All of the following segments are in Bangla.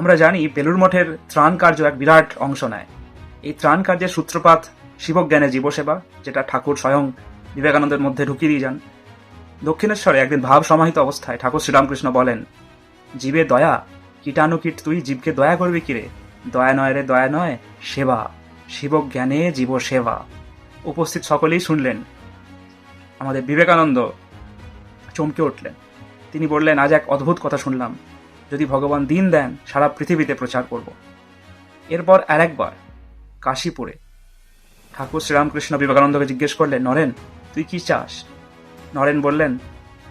আমরা জানি বেলুর মঠের ত্রাণ কার্য এক বিরাট অংশ নেয়। এই ত্রাণ কার্যের সূত্রপাত শিবজ্ঞানের জীবসেবা, যেটা ঠাকুর স্বয়ং বিবেকানন্দের মধ্যে ঢুকিয়ে দিয়ে যান। দক্ষিণেশ্বরে একদিন ভাব সমাহিত অবস্থায় ঠাকুর শ্রীরামকৃষ্ণ বলেন, জীবে দয়া, কীটাণুকীট তুই জীবকে দয়া করবি কিরে দয়া নয় রে, দয়া নয়, সেবা। শিবজ্ঞানে জীব সেবা উপস্থিত সকলেই শুনলেন। আমাদের বিবেকানন্দ চমকে উঠলেন। তিনি বললেন, আজ এক অদ্ভুত কথা শুনলাম। যদি ভগবান দিন দেন, সারা পৃথিবীতে প্রচার করব। এরপর আরেকবার কাশীপুরে ঠাকুর শ্রীরামকৃষ্ণ বিবেকানন্দকে জিজ্ঞেস করলেন, নরেন, তুই কি চাস? নরেন বললেন,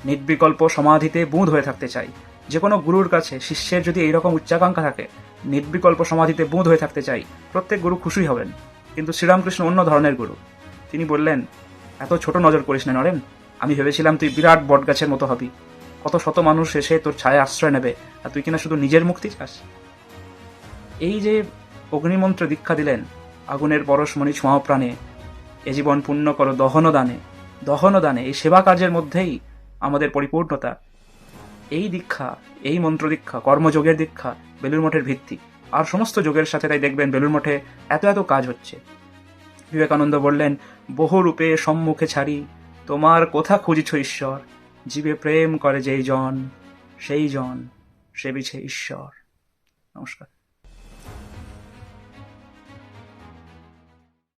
নির্বিকল্প সমাধিতে বুঁদ হয়ে থাকতে চাই। যে কোনো গুরুর কাছে শিষ্যের যদি এইরকম উচ্চাকাঙ্ক্ষা থাকে, নির্বিকল্প সমাধিতে বুঁদ হয়ে থাকতে চাই, প্রত্যেক গুরু খুশি হবেন। কিন্তু শ্রীরামকৃষ্ণ অন্য ধরনের গুরু। তিনি বললেন, এত ছোট নজর করিস না নরেন, আমি ভেবেছিলাম তুই বিরাট বটগাছের মতো হবি। কত শত মানুষ এসে তোর ছায়া আশ্রয় নেবে, আর তুই কিনা শুধু নিজের মুক্তি চাস? এই যে অগ্নিমন্ত্র দীক্ষা দিলেন, আগুনের পরশমণি ছোঁয়া প্রাণে। এ জীবন পূর্ণ করো দহন দানে দহন দানে এই সেবা কার্যের মধ্যেই আমাদের পরিপূর্ণতা। এই দীক্ষা, এই মন্ত্র দীক্ষা, কর্মযোগের দীক্ষা বেলুর মঠের ভিত্তি, আর সমস্ত যোগের সাথে তাই দেখবেন বেলুর মঠে এত এত কাজ হচ্ছে। বিবেকানন্দ বললেন, বহু রূপে সম্মুখে ছাড়ি, তোমার কোথা খুঁজিছ ঈশ্বর? জীবে প্রেম করে যেই জন সেই জন সে বিছে ঈশ্বর। নমস্কার।